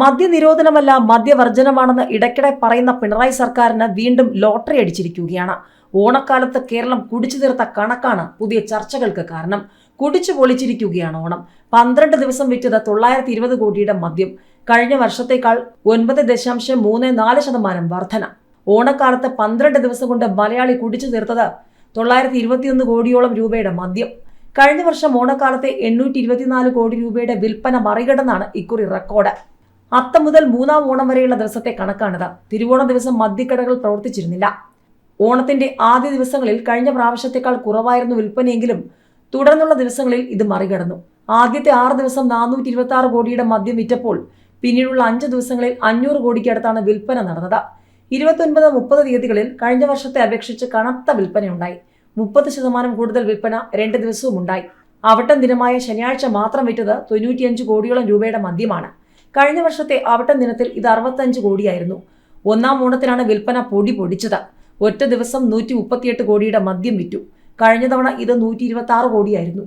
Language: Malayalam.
മദ്യനിരോധനമല്ല മദ്യവർജനമാണെന്ന് ഇടയ്ക്കിടെ പറയുന്ന പിണറായി സർക്കാരിന് വീണ്ടും ലോട്ടറി അടിച്ചിരിക്കുകയാണ്. ഓണക്കാലത്ത് കേരളം കുടിച്ചു തീർത്ത കണക്കാണ് പുതിയ ചർച്ചകൾക്ക് കാരണം. കുടിച്ചു പൊളിച്ചിരിക്കുകയാണ് ഓണം. പന്ത്രണ്ട് ദിവസം വിറ്റത് തൊള്ളായിരത്തി ഇരുപത് കോടിയുടെ മദ്യം. കഴിഞ്ഞ വർഷത്തേക്കാൾ ഒൻപത് ദശാംശം മൂന്ന് നാല് ശതമാനം വർധന. ഓണക്കാലത്ത് പന്ത്രണ്ട് ദിവസം കൊണ്ട് മലയാളി കുടിച്ചു തീർത്തത് തൊള്ളായിരത്തി ഇരുപത്തിയൊന്ന് കോടിയോളം രൂപയുടെ മദ്യം. കഴിഞ്ഞ വർഷം ഓണക്കാലത്തെ എണ്ണൂറ്റി ഇരുപത്തിനാല് കോടി രൂപയുടെ വിൽപ്പന മറികടന്നാണ് ഇക്കുറി റെക്കോർഡ്. അത്തം മുതൽ മൂന്നാം ഓണം വരെയുള്ള ദിവസത്തെ കണക്കാണിത്. തിരുവോണ ദിവസം മദ്യക്കടകൾ പ്രവർത്തിച്ചിരുന്നില്ല. ഓണത്തിന്റെ ആദ്യ ദിവസങ്ങളിൽ കഴിഞ്ഞ പ്രാവശ്യത്തെക്കാൾ കുറവായിരുന്നു വിൽപ്പനയെങ്കിലും തുടർന്നുള്ള ദിവസങ്ങളിൽ ഇത് മറികടന്നു. ആദ്യത്തെ ആറ് ദിവസം നാനൂറ്റി ഇരുപത്തി ആറ് കോടിയുടെ മദ്യം വിറ്റപ്പോൾ പിന്നീടുള്ള അഞ്ച് ദിവസങ്ങളിൽ അഞ്ഞൂറ് കോടിക്ക് അടുത്താണ് വിൽപ്പന നടന്നത്. ഇരുപത്തൊൻപത് മുപ്പത് തീയതികളിൽ കഴിഞ്ഞ വർഷത്തെ അപേക്ഷിച്ച് കനത്ത വിൽപ്പനയുണ്ടായി. മുപ്പത് ശതമാനം കൂടുതൽ വിൽപ്പന രണ്ട് ദിവസവും ഉണ്ടായി. അവട്ടം ദിനമായ ശനിയാഴ്ച മാത്രം വിറ്റത് തൊണ്ണൂറ്റിയഞ്ച് കോടിയോളം രൂപയുടെ മദ്യമാണ്. കഴിഞ്ഞ വർഷത്തെ ആവട്ടം ദിനത്തിൽ ഇത് അറുപത്തഞ്ച് കോടിയായിരുന്നു. ഒന്നാം ഓണത്തിനാണ് വിൽപ്പന പൊടി പൊടിച്ചത്. ഒറ്റ ദിവസം നൂറ്റി മുപ്പത്തിയെട്ട് കോടിയുടെ മദ്യം വിറ്റു. കഴിഞ്ഞ തവണ ഇത് നൂറ്റി ഇരുപത്തി ആറ് കോടിയായിരുന്നു.